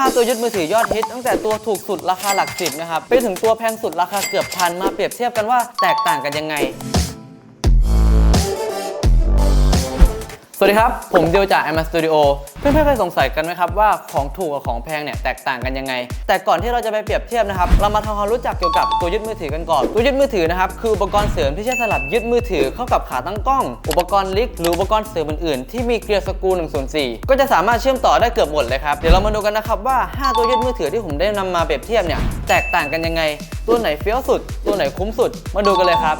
5 ตัวยึดมือถือยอดฮิตตั้งแต่ตัวถูกสุดราคาหลักสิบนะครับไปถึงตัวแพงสุดราคาเกือบพันมาเปรียบเทียบกันว่าแตกต่างกันยังไง สวัสดีครับ ผมเดียวจาก m อ Studio เพื่อนๆเคยสงสัยกันไหมครับว่าของถูกกับของแพงเนี่ยแตกต่างกันยังไง แต่ก่อนที่เราจะไปเปรียบเทียบนะครับ เรามาทำความรู้จักเกี่ยวกับตัวยึดมือถือกันก่อน ตัวยึดมือถือนะครับคืออุปกรณ์เสริมที่ใช้สลับยึดมือถือเข้ากับขาตั้งกล้อง อุปกรณ์ลิกหรืออุปกรณ์เสริมอื่นๆที่มีเกลียวสกรู1ส่วน4ก็จะสามารถเชื่อมต่อได้เกือบหมดเลยครับ เดี๋ยวเรามาดูกันนะครับว่า 5 ตัวยึดมือถือที่ผมได้นำมาเปรียบเทียบเนี่ยแตกต่างกันยังไง ตัวไหนเฟี้ยวสุด ตัวไหนคุ้มสุด มาดูกันเลยครับ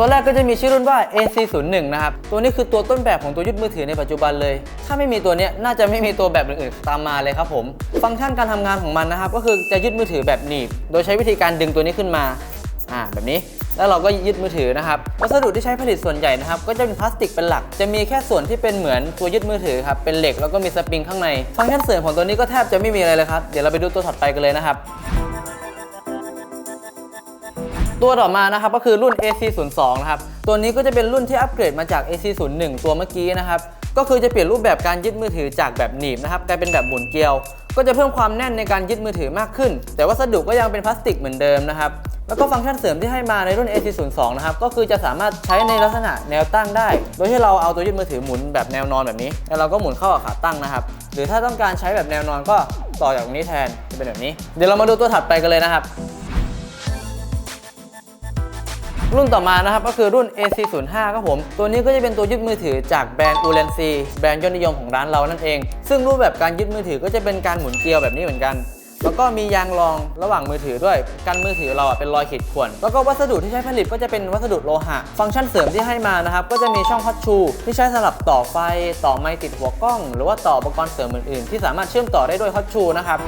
ตัวแรกก็จะมีชื่อรุ่นว่า AC01 นะครับ ตัวนี้คือตัวต้นแบบของตัวยึดมือถือในปัจจุบันเลย ถ้าไม่มีตัวนี้น่าจะไม่มีตัวแบบอื่นๆตามมาเลยครับผม ฟังก์ชันการทำงานของมันนะครับ ก็คือจะยึดมือถือแบบหนีบ โดยใช้วิธีการดึงตัวนี้ขึ้นมา อ่า แบบนี้ แล้วเราก็ยึดมือถือนะครับ วัสดุที่ใช้ผลิตส่วนใหญ่นะครับ ก็จะเป็นพลาสติกเป็นหลัก จะมีแค่ส่วนที่เป็นเหมือนตัวยึดมือถือครับ เป็นเหล็กแล้วก็มีสปริงข้างใน ฟังก์ชันเสริมของตัวนี้ก็แทบจะไม่มีอะไรเลยครับ เดี๋ยวเราไปดูตัวถัดไปกันเลยนะครับ ตัวต่อมานะครับก็คือรุ่น AC02 นะครับตัวนี้ก็จะเป็นรุ่นที่อัปเกรดมาจาก AC01 ตัวเมื่อกี้นะครับก็คือจะเปลี่ยนรูปแบบการยึดมือถือจากแบบหนีบนะครับกลายเป็นแบบหมุนเกลียว ก็จะเพิ่มความแน่นในการยึดมือถือมากขึ้น แต่วัสดุก็ยังเป็นพลาสติกเหมือนเดิมนะครับแล้วก็ฟังก์ชันเสริมที่ให้มาในรุ่น AC02 นะครับ ก็คือจะสามารถใช้ในลักษณะแนวตั้งได้ โดยที่เราเอาตัวยึดมือถือหมุนแบบแนวนอนแบบนี้ แล้วเราก็หมุนเข้ากับขาตั้งนะครับ หรือถ้าต้องการใช้แบบแนวนอนก็ต่อจากตรงนี้แทนจะเป็นแบบนี้ เดี๋ยวเรามาดูตัวถัดไปกันเลยนะครับ รุ่นต่อมานะครับก็คือรุ่น AC05 ครับผม ตัวนี้ก็จะเป็นตัวยึดมือถือจากแบรนด์ u l e n c แบรนด์ยอดนิยมของร้านเรานั่นเอง ซึ่งรูปแบบการยึดมือถือก็จะเป็นการหมุนเกลียวแบบนี้เหมือนกันแล้วก็มียางรองระหว่างมือถือด้วย กันมือถือเราเป็นรอยขีดข่วน แล้วก็วัสดุที่ใช้ผลิตก็จะเป็นวัสดุโลหะ ฟังก์ชันเสริมที่ให้มานะครับ ก็จะมีช่องฮอตชู ที่ใช้สำหรับต่อไฟ ต่อไมค์ติดหัวกล้อง หรือว่าต่ออุปกรณ์เสริมอื่นๆ ที่สามารถเชื่อมต่อได้ด้วยฮอตชูนะครับ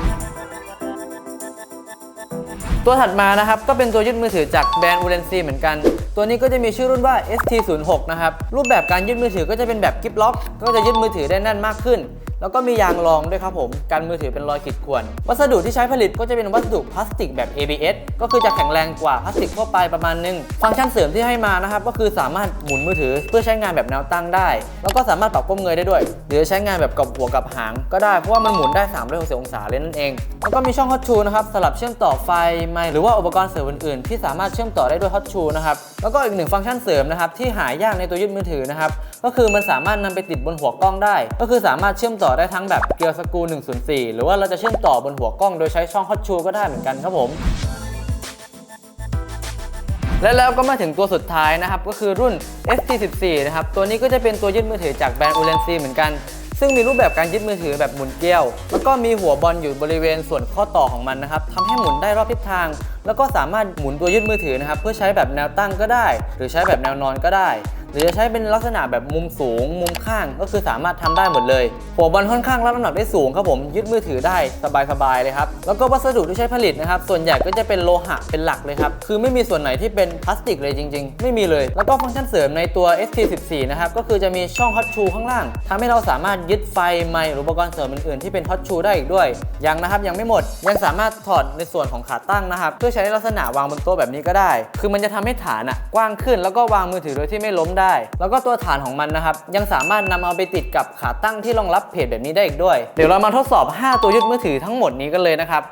ตัวถัดมานะครับ ก็เป็นตัวยึดมือถือจากแบรนด์ u l e n c y เหมือนกัน ตัวนี้ก็จะมีชื่อรุ่นว่า ST06 นะครับ รูปแบบการยึดมือถือก็จะเป็นแบบกิฟล็อก ก็จะยึดมือถือได้แน่นมากขึ้น แล้วก็มียางรองด้วยครับผมกันมือถือเป็นรอยขีดข่วน วัสดุที่ใช้ผลิตก็จะเป็นวัสดุพลาสติกแบบ ABS ก็คือจะแข็งแรงกว่าพลาสติกทั่วไปประมาณนึง ฟังก์ชันเสริมที่ให้มานะครับก็คือสามารถหมุนมือถือเพื่อใช้งานแบบแนวตั้งได้ แล้วก็สามารถปรับก้มเงยได้ด้วย หรือใช้งานแบบกับหัวกับหางก็ได้เพราะว่ามันหมุนได้360องศาเลยนั่นเองแล้วก็มีช่องฮอตชูนะครับสลับเชื่อมต่อไฟไมหรือว่าอุปกรณ์เสริมอื่นๆ ที่สามารถเชื่อมต่อได้ด้วยฮอตชูนะครับแล้วก็อีกหนึ่งฟังก์ชันเสริมนะครับที่หายากในตัวยึดมือถือนะครับก็คือมันสามารถนำไปติดบนหัวกล้องได้ ก็คือสามารถเชื่อมต่อได้ทั้งแบบเกลียวสกู1 0 4 หรือว่าเราจะเชื่อมต่อบนหัวกล้องโดยใช้ช่องฮอตชูก็ได้เหมือนกันครับผมและแล้วก็มาถึงตัวสุดท้ายนะครับ ก็คือรุ่น ST14 นะครับ ตัวนี้ก็จะเป็นตัวยึดมือถือจากแบรนด์ u l e n c y เหมือนกัน ซึ่งมีรูปแบบการยึดมือถือแบบหมุนเกลียว แล้วก็มีหัวบอลอยู่บริเวณส่วนข้อต่อของมันนะครับทำให้หมุนได้รอบทิศทางแล้วก็สามารถหมุนตัวยึดมือถือนะครับเพื่อใช้แบบแนวตั้งก็ได้ หรือใช้แบบแนวนอนก็ได้ หรือจะใช้เป็นลักษณะแบบมุมสูง มุมข้างก็คือสามารถทำได้หมดเลยหัวบอลค่อนข้างรับน้ำหนักได้สูงครับผมยึดมือถือได้สบายๆเลยครับแล้วก็วัสดุที่ใช้ผลิตนะครับส่วนใหญ่ก็จะเป็นโลหะเป็นหลักเลยครับคือไม่มีส่วนไหนที่เป็นพลาสติกเลยจริง ๆ ไม่มีเลย แล้วก็ฟังก์ชันเสริมในตัว ST14 นะครับก็คือจะมีช่องฮอตชูข้างล่างทำให้เราสามารถยึดไฟไมค์หรืออุปกรณ์เสริมอื่นๆที่เป็นฮอตชูได้อีกด้วยยังนะครับยังไม่หมดยังสามารถถอดในส่วนของขาตั้งนะครับเพื่อใช้ในลักษณะวางบนโต๊ะแบบนี้ก็ได้ คือมันจะทำให้ฐานอะกว้างขึ้น แล้วก็วางมือถือโดยที่ไม่ล้มได้ แล้วก็ตัวฐานของมันนะครับยังสามารถนำเอาไปติดกับขาตั้งที่รองรับเพจแบบนี้ได้อีกด้วย เดี๋ยวเรามาทดสอบ 5 ตัวยึดมือถือทั้งหมดนี้กันเลยนะครับ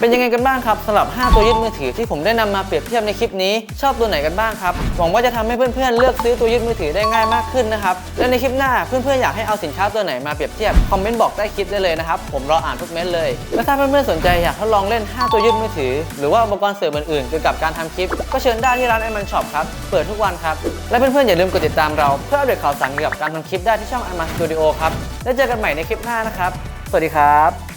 เป็นยังไงกันบ้างครับสำหรับ 5 ตัวยึดมือถือที่ผมได้นำมาเปรียบเทียบในคลิปนี้ ชอบตัวไหนกันบ้างครับ หวังว่าจะทำให้เพื่อนๆเลือกซื้อตัวยึดมือถือได้ง่ายมากขึ้นนะครับ และในคลิปหน้าเพื่อนๆอยากให้เอาสินค้าตัวไหนมาเปรียบเทียบ คอมเมนต์บอกใต้คลิปได้เลยนะครับ ผมรออ่านทุกเม้นเลย และถ้าเพื่อนๆสนใจอยากทดลองเล่น 5 ตัวยึดมือถือ หรือว่าอุปกรณ์เสริมอื่นๆเกี่ยวกับการทำคลิป ก็เชิญได้ที่ร้านไอมันช็อปครับ เปิดทุกวันครับ และเพื่อนๆอย่าลืมกดติดตามเราเพื่ออัปเดตข่าวสารเกี่ยวกับการทำคลิปได้ที่ช่องไอมันสตูดิโอครับ แล้วเจอกันใหม่ในคลิปหน้านะครับ สวัสดีครับ